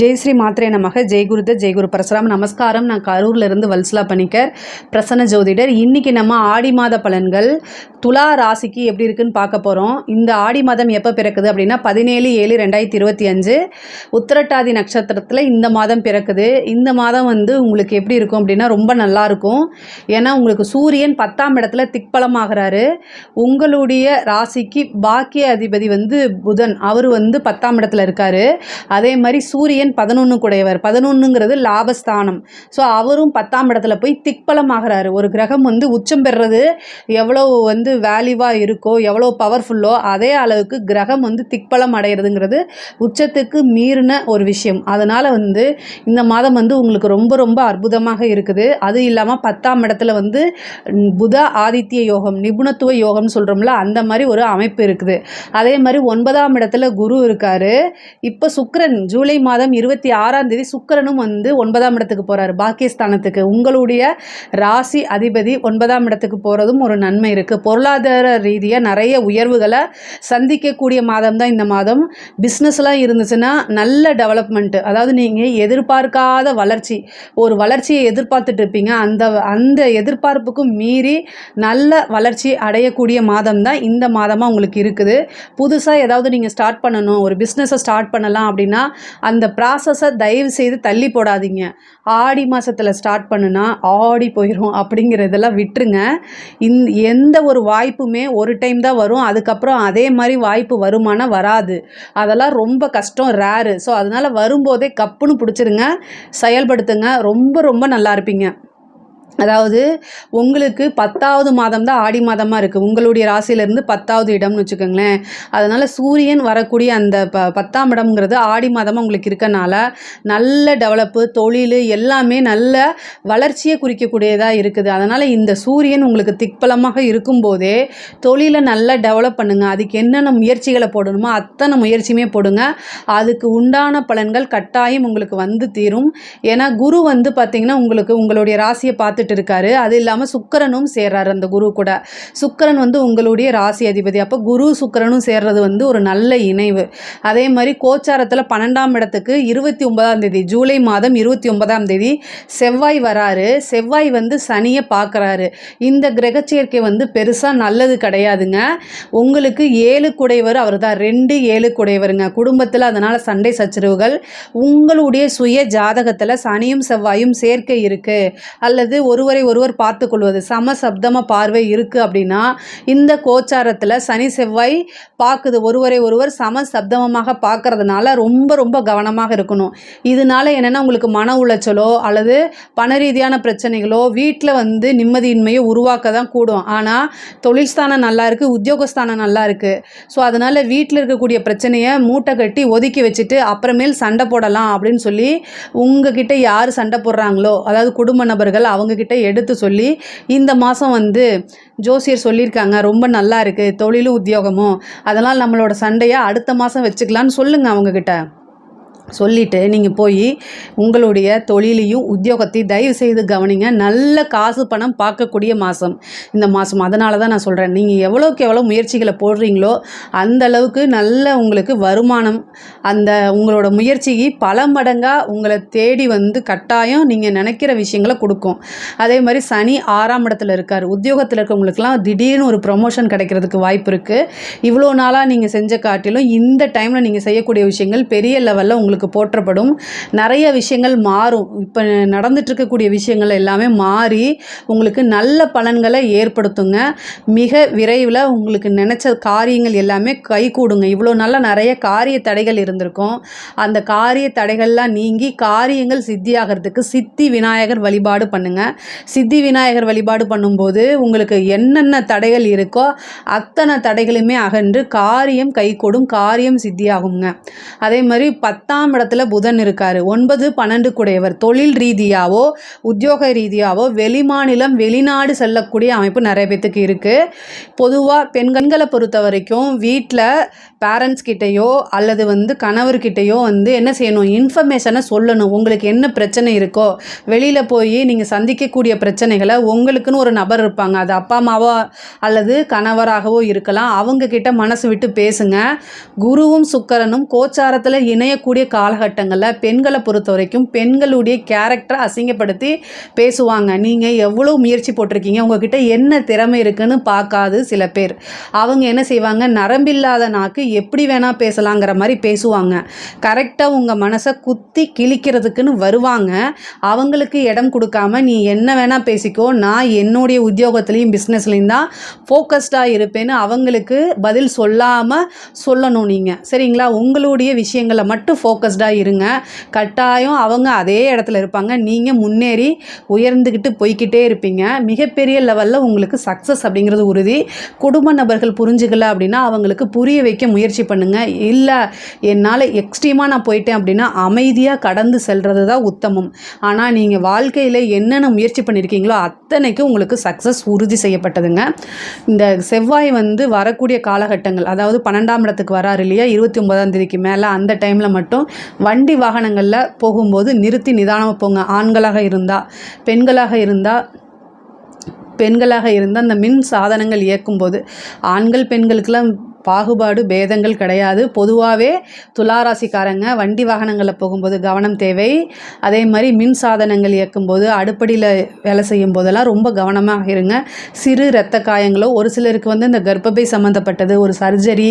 ஜெயஸ்ரீ மாத்திரை நமக. ஜெய்குருத ஜெய்குரு பரசுராம். நமஸ்காரம். நான் கரூர்லேருந்து வல்சலா பணிக்கர் பிரசன்ன ஜோதிடர். இன்றைக்கி நம்ம ஆடி மாத பலன்கள் துலா ராசிக்கு எப்படி இருக்குன்னு பார்க்க போகிறோம் இந்த ஆடி மாதம் எப்போ பிறக்குது அப்படின்னா பதினேழு ஏழு ரெண்டாயிரத்தி இருபத்தி அஞ்சு உத்திரட்டாதி நட்சத்திரத்தில் இந்த மாதம் பிறக்குது. இந்த மாதம் வந்து உங்களுக்கு எப்படி இருக்கும் அப்படின்னா ரொம்ப நல்லாயிருக்கும் ஏன்னா உங்களுக்கு சூரியன் பத்தாம் இடத்துல திக்பலமாகிறாரு. உங்களுடைய ராசிக்கு பாக்கிய அதிபதி வந்து புதன். அவர் வந்து பத்தாம் இடத்துல இருக்கார். அதே மாதிரி சூரியன் பதினொன்று கூடையவர். பதினொன்றுங்கிறது லாபஸ்தானம். ஸோ அவரும் பத்தாம் இடத்துல போய் திக்பலம் ஆகிறாரு ஒரு கிரகம் வந்து உச்சம் பெறுறது எவ்வளோ வந்து வேல்யூவாக இருக்கோ எவ்வளோ பவர்ஃபுல்லோ அதே அளவுக்கு கிரகம் வந்து திக்பலம் அடைகிறதுங்கிறது உச்சத்துக்கு மீறின ஒரு விஷயம். அதனால் வந்து இந்த மாதம் வந்து உங்களுக்கு ரொம்ப ரொம்ப அற்புதமாக இருக்குது. அது இல்லாமல் பத்தாம் இடத்துல வந்து புத ஆதித்ய யோகம் நிபுணத்துவ யோகம்னு சொல்கிறோம்ல அந்த மாதிரி ஒரு அமைப்பு இருக்குது. அதே மாதிரி ஒன்பதாம் இடத்துல குரு இருக்காரு. இப்போ சுக்கரன் ஜூலை மாதம் இருபத்தி ஆறாம் தேதி சுக்கரனும் வந்து ஒன்பதாம் இடத்துக்கு போகிறாரு பாக்கியஸ்தானத்துக்கு. உங்களுடைய ராசி அதிபதி ஒன்பதாம் இடத்துக்கு போகிறதும் ஒரு நன்மை இருக்குது பொருளாதார ரீதியாக நிறைய உயர்வுகளை சந்திக்கக்கூடிய மாதம் தான் இந்த மாதம். பிஸ்னஸ்லாம் இருந்துச்சுன்னா நல்ல டெவலப்மெண்ட்டு அதாவது நீங்கள் எதிர்பார்க்காத வளர்ச்சி. ஒரு வளர்ச்சியை எதிர்பார்த்துட்டு இருப்பீங்க. அந்த அந்த எதிர்பார்ப்புக்கும் மீறி நல்ல வளர்ச்சி அடையக்கூடிய மாதம் தான் இந்த மாதமாக உங்களுக்கு இருக்குது. புதுசாக ஏதாவது நீங்கள் ஸ்டார்ட் பண்ணணும். ஒரு பிஸ்னஸை ஸ்டார்ட் பண்ணலாம் அப்படின்னா அந்த ப்ராசஸை தயவு செய்து தள்ளி போடாதீங்க. ஆடி மாதத்தில் ஸ்டார்ட் பண்ணுனா ஆடி போயிடும் அப்படிங்கிறதெல்லாம் விட்டுருங்க. இந் எந்த ஒரு வாய்ப்புமே ஒரு டைம் தான் வரும். அதுக்கப்புறம் அதே மாதிரி வாய்ப்பு வருமானம் வராது. அதெல்லாம் ரொம்ப கஷ்டம் ரேரு ஸோ அதனால் வரும்போதே கப்புன்னு பிடிச்சிருங்க. செயல்படுத்துங்க. ரொம்ப ரொம்ப நல்லா இருப்பீங்க. அதாவது உங்களுக்கு பத்தாவது மாதம் தான் ஆடி மாதமாக இருக்குது உங்களுடைய ராசியிலேருந்து பத்தாவது இடம்னு வச்சுக்கோங்களேன். அதனால் சூரியன் வரக்கூடிய அந்த ப பத்தாம் இடம்ங்கிறது ஆடி மாதமாக உங்களுக்கு இருக்கனால நல்ல டெவலப்பு தொழில் எல்லாமே நல்ல வளர்ச்சியை குறிக்கக்கூடியதாக இருக்குது. அதனால் இந்த சூரியன் உங்களுக்கு திக்பலமாக இருக்கும்போதே தொழிலை நல்லா டெவலப் பண்ணுங்கள் அதுக்கு என்னென்ன முயற்சிகளை போடணுமோ அத்தனை முயற்சியுமே போடுங்க. அதுக்கு உண்டான பலன்கள் கட்டாயம் உங்களுக்கு வந்து தீரும். ஏன்னா குரு வந்து பார்த்திங்கன்னா உங்களுக்கு உங்களுடைய ராசியை பார்த்துட்டு இருக்காரு அது இல்லாமல் சுக்கரனும் சேர்றாரு அந்த குரு கூட. சுக்கிரன் வந்து உங்களுடைய ராசி அதிபதி. அப்போ குரு சுக்கரனும் சேர்றது வந்து ஒரு நல்ல இணைவு. அதே மாதிரி கோச்சாரத்தில் பன்னெண்டாம் இடத்துக்கு இருபத்தி ஒன்பதாம் தேதி ஜூலை மாதம் இருபத்தி ஒன்பதாம் தேதி செவ்வாய் வராரு. செவ்வாய் வந்து சனியை பார்க்குறாரு இந்த கிரகச்சேர்க்கை வந்து பெருசாக நல்லது கிடையாதுங்க. உங்களுக்கு ஏழு குடைவர் அவர் தான் ரெண்டு ஏழு குடைவருங்க. குடும்பத்தில் அதனால் சண்டை சச்சரவுகள். உங்களுடைய சுய ஜாதகத்தில் சனியும் செவ்வாயும் சேர்க்கை இருக்குது அல்லது ஒரு ஒருவரை ஒருவர் பார்த்து கொள்வது சம சப்தம பார்வை இருக்குது அப்படின்னா இந்த கோச்சாரத்தில் சனி செவ்வாய் பார்க்குது. ஒருவரை ஒருவர் சம சப்தமமாக பார்க்கறதுனால ரொம்ப ரொம்ப கவனமாக இருக்கணும். இதனால என்னென்னா உங்களுக்கு மன உளைச்சலோ அல்லது பண ரீதியான பிரச்சனைகளோ வீட்டில் வந்து நிம்மதியின்மையை உருவாக்க தான் கூடும். ஆனால் தொழில் ஸ்தானம் நல்லா இருக்குது உத்தியோகஸ்தானம் நல்லா இருக்குது ஸோ அதனால் வீட்டில் இருக்கக்கூடிய பிரச்சனையை மூட்டை கட்டி ஒதுக்கி வச்சுட்டு அப்புறமேல் சண்டை போடலாம் அப்படின்னு சொல்லி உங்ககிட்ட யார் சண்டை போடுறாங்களோ அதாவது குடும்ப நபர்கள் அவங்கக்கிட்ட எடுத்து சொல்லி இந்த மாதம் வந்து ஜோசியர் சொல்லியிருக்காங்க ரொம்ப நல்லா இருக்குது தொழிலும் உத்தியோகமும் அதனால் நம்மளோட சண்டையை அடுத்த மாதம் வச்சுக்கலான்னு சொல்லுங்கள் அவங்கக்கிட்ட சொல்லிவிட்டு நீங்கள் போய் உங்களுடைய தொழிலையும் உத்தியோகத்தையும் தயவு செய்து கவனிங்க. நல்ல காசு பணம் பார்க்கக்கூடிய மாதம் இந்த மாதம் அதனால தான் நான் சொல்கிறேன் நீங்கள் எவ்வளோக்கு எவ்வளோ முயற்சிகளை போடுறீங்களோ அந்த அளவுக்கு நல்ல உங்களுக்கு வருமானம் அந்த உங்களோட முயற்சிக்கு பல மடங்காக உங்களை தேடி வந்து கட்டாயம் நீங்கள் நினைக்கிற விஷயங்களை கொடுக்கும். அதே மாதிரி சனி ஆறாம் இடத்துல இருக்கார். உத்தியோகத்தில் இருக்கவங்களுக்குலாம் திடீர்னு ஒரு ப்ரொமோஷன் கிடைக்கிறதுக்கு வாய்ப்பு இருக்குது இவ்வளோ நாளாக நீங்கள் செஞ்ச காட்டிலும் இந்த டைமில் நீங்கள் செய்யக்கூடிய விஷயங்கள் பெரிய லெவலில் உங்களுக்கு போற்றப்படும். நிறைய விஷயங்கள் மாறும். இப்போ நடந்துட்டு இருக்கக்கூடிய விஷயங்கள் எல்லாமே மாறி உங்களுக்கு நல்ல பலன்களை ஏற்படுத்துங்க. மிக விரைவில் உங்களுக்கு நினச்ச காரியங்கள் எல்லாமே கைகூடுங்க. இவ்வளோ நாளாக நிறைய காரிய தடைகள் இருந்திருக்கும். அந்த காரிய தடைகள்லாம் நீங்கி காரியங்கள் சித்தியாகிறதுக்கு சித்தி விநாயகர் வழிபாடு பண்ணுங்கள் சித்தி விநாயகர் வழிபாடு பண்ணும்போது உங்களுக்கு என்னென்ன தடைகள் இருக்கோ அத்தனை தடைகளுமே அகன்று காரியம் கைகூடும் காரியம் சித்தியாகுங்க. அதே மாதிரி பத்தாம் இடத்துல புதன் இருக்காரு. ஒன்பது பன்னெண்டு குடையவர் தொழில் ரீதியாவோ உத்தியோக ரீதியாவோ வெளிமாநிலம் வெளிநாடு செல்லக்கூடிய அமைப்பு நிறைய பேத்துக்கு இருக்குது பொதுவாக பெண்களை பொறுத்த வரைக்கும் வீட்டில் பேரண்ட்ஸ் கிட்டேயோ அல்லது வந்து கணவர்கிட்டயோ வந்து என்ன செய்யணும்? இன்ஃபர்மேஷனை சொல்லணும். உங்களுக்கு என்ன பிரச்சனை இருக்கோ வெளியில் போய் நீங்கள் சந்திக்கக்கூடிய பிரச்சனைகளை உங்களுக்குன்னு ஒரு நபர் இருப்பாங்க. அது அப்பா அம்மாவோ அல்லது கணவராகவோ இருக்கலாம். அவங்க கிட்ட மனசு விட்டு பேசுங்க. குருவும் சுக்கரனும் கோச்சாரத்தில் இணையக்கூடிய காலகட்டங்களில் பெண்களை பொறுத்த வரைக்கும் பெண்களுடைய கேரக்டரை அசிங்கப்படுத்தி பேசுவாங்க. நீங்கள் எவ்வளோ முயற்சி போட்டிருக்கீங்க? உங்ககிட்ட என்ன திறமை இருக்குன்னு பார்க்காது சில பேர். அவங்க என்ன செய்வாங்க? நரம்பில்லாத நாக்கு எப்படி வேணால் பேசலாங்கிற மாதிரி பேசுவாங்க. கரெக்டாக உங்கள் மனசை குத்தி கிழிக்கிறதுக்குன்னு வருவாங்க. அவங்களுக்கு இடம் கொடுக்காம நீ என்ன வேணால் பேசிக்கோ நான் என்னுடைய உத்தியோகத்துலேயும் பிஸ்னஸ்லேயும் தான் ஃபோக்கஸ்டாக இருப்பேன்னு அவங்களுக்கு பதில் சொல்லாமல் சொல்லணும் நீங்கள் சரிங்களா? உங்களுடைய விஷயங்களை மட்டும் ஃபோக்கஸ் ஃபோக்கஸ்டாக இருங்க. கட்டாயம் அவங்க அதே இடத்துல இருப்பாங்க. நீங்கள் முன்னேறி உயர்ந்துக்கிட்டு போய்க்கிட்டே இருப்பீங்க. மிகப்பெரிய லெவலில் உங்களுக்கு சக்ஸஸ் அப்படிங்கிறது உறுதி. குடும்ப நபர்கள் புரிஞ்சுக்கல அப்படின்னா அவங்களுக்கு புரிய வைக்க முயற்சி பண்ணுங்கள் இல்லை என்னால் எக்ஸ்ட்ரீமாக நான் போயிட்டேன் அப்படின்னா அமைதியாக கடந்து செல்வது தான் உத்தமம். ஆனால் நீங்கள் வாழ்க்கையில் என்னென்ன முயற்சி பண்ணியிருக்கீங்களோ அத்தனைக்கும் உங்களுக்கு சக்ஸஸ் உறுதி செய்யப்பட்டதுங்க. இந்த செவ்வாய் வந்து வரக்கூடிய காலகட்டங்கள் அதாவது பன்னெண்டாம் இடத்துக்கு வராரு இல்லையா? இருபத்தி ஒன்பதாம் தேதிக்கு மேலே அந்த டைமில் மட்டும் வண்டி வாகனங்களில் போகும்போது நிறுத்தி நிதானமாக போங்க. ஆண்களாக இருந்தால் பெண்களாக இருந்தால் பெண்களாக இருந்தால் அந்த மின் சாதனங்கள் இயக்கும்போது ஆண்கள் பெண்களுக்கெல்லாம் பாகுபாடு பேதங்கள் கிடையாது. பொதுவாகவே துளாராசிக்காரங்க வண்டி வாகனங்களில் போகும்போது கவனம் தேவை. அதே மாதிரி மின் சாதனங்கள் இயக்கும்போது அடுப்படியில் வேலை செய்யும் போதெல்லாம் ரொம்ப கவனமாக இருங்க. சிறு இரத்த காயங்களோ ஒரு சிலருக்கு வந்து இந்த கர்ப்பப்பை சம்மந்தப்பட்டது ஒரு சர்ஜரி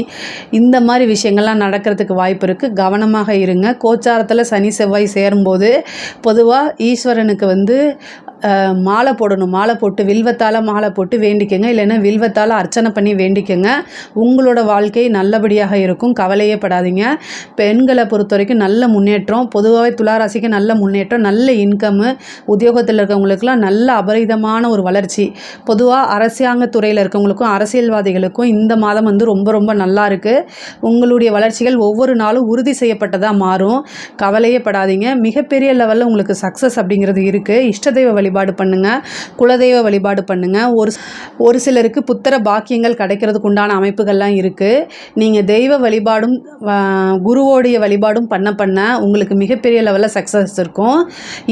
இந்த மாதிரி விஷயங்கள்லாம் நடக்கிறதுக்கு வாய்ப்பு இருக்குது கவனமாக இருங்க. கோச்சாரத்தில் சனி செவ்வாய் சேரும்போது பொதுவாக ஈஸ்வரனுக்கு வந்து மாலை போடணும். மாலை போட்டு வில்வத்தால் மாலை போட்டு வேண்டிக்கோங்க. இல்லைன்னா வில்வத்தால் அர்ச்சனை பண்ணி வேண்டிக்கோங்க. உங்களோட வாழ்க்கை நல்லபடியாக இருக்கும். கவலையே படாதீங்க. பெண்களை பொறுத்த வரைக்கும் நல்ல முன்னேற்றம். பொதுவாகவே துளாராசிக்கு நல்ல முன்னேற்றம். நல்ல இன்கம்மு உத்தியோகத்தில் இருக்கவங்களுக்குலாம் நல்ல அபரிதமான ஒரு வளர்ச்சி. பொதுவாக அரசாங்க துறையில் இருக்கவங்களுக்கும் அரசியல்வாதிகளுக்கும் இந்த மாதம் வந்து ரொம்ப ரொம்ப நல்லா இருக்குது உங்களுடைய வளர்ச்சிகள் ஒவ்வொரு நாளும் உறுதி செய்யப்பட்டதாக மாறும். கவலையே படாதீங்க. மிகப்பெரிய லெவலில் உங்களுக்கு சக்ஸஸ் அப்படிங்கிறது இருக்குது இஷ்டதெய்வ வழிபாடு பண்ணுங்கள் குலதெய்வ வழிபாடு பண்ணுங்கள் ஒரு ஒரு சிலருக்கு புத்திர பாக்கியங்கள் கிடைக்கிறதுக்கு உண்டான அமைப்புகள்லாம் இருக்குது நீங்கள் தெய்வ வழிபாடும் குருவோடைய வழிபாடும் பண்ண பண்ண உங்களுக்கு மிகப்பெரிய லெவலில் சக்ஸஸ் இருக்கும்.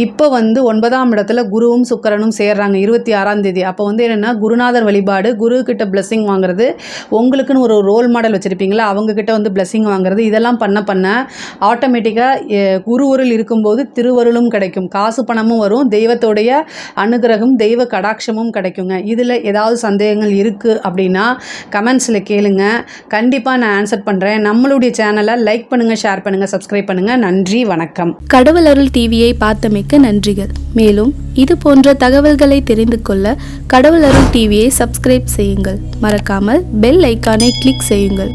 இப்போ வந்து ஒன்பதாம் இடத்துல குருவும் சுக்கரனும் சேர்றாங்க இருபத்தி ஆறாம் தேதி. அப்போ வந்து என்னென்னா குருநாதர் வழிபாடு குரு கிட்ட பிளஸ்ஸிங் வாங்குறது உங்களுக்குன்னு ஒரு ரோல் மாடல் வச்சுருப்பீங்களா அவங்கக்கிட்ட வந்து பிளஸ்ஸிங் வாங்குறது இதெல்லாம் பண்ண பண்ண ஆட்டோமேட்டிக்காக குருவருள் இருக்கும்போது திருவருளும் கிடைக்கும். காசு பணமும் வரும் தெய்வத்தோடைய அனுகிரகம் தெய்வ கடாட்சமும் கிடைக்குங்க. இதில் ஏதாவது சந்தேகங்கள் இருக்குது அப்படின்னா கமெண்ட்ஸில் கேளுங்க. கண்டிப்பாக நான் ஆன்சர் பண்ணுறேன் நம்மளுடைய சேனலை லைக் பண்ணுங்கள் ஷேர் பண்ணுங்கள் சப்ஸ்கிரைப் பண்ணுங்கள் நன்றி வணக்கம். கடவுள் அருள் டிவியை பார்த்தமைக்கு நன்றிகள். மேலும் இது போன்ற தகவல்களை தெரிந்து கொள்ள கடவுள் அருள் டிவியை சப்ஸ்கிரைப் செய்யுங்கள். மறக்காமல் பெல் ஐக்கானை கிளிக் செய்யுங்கள்.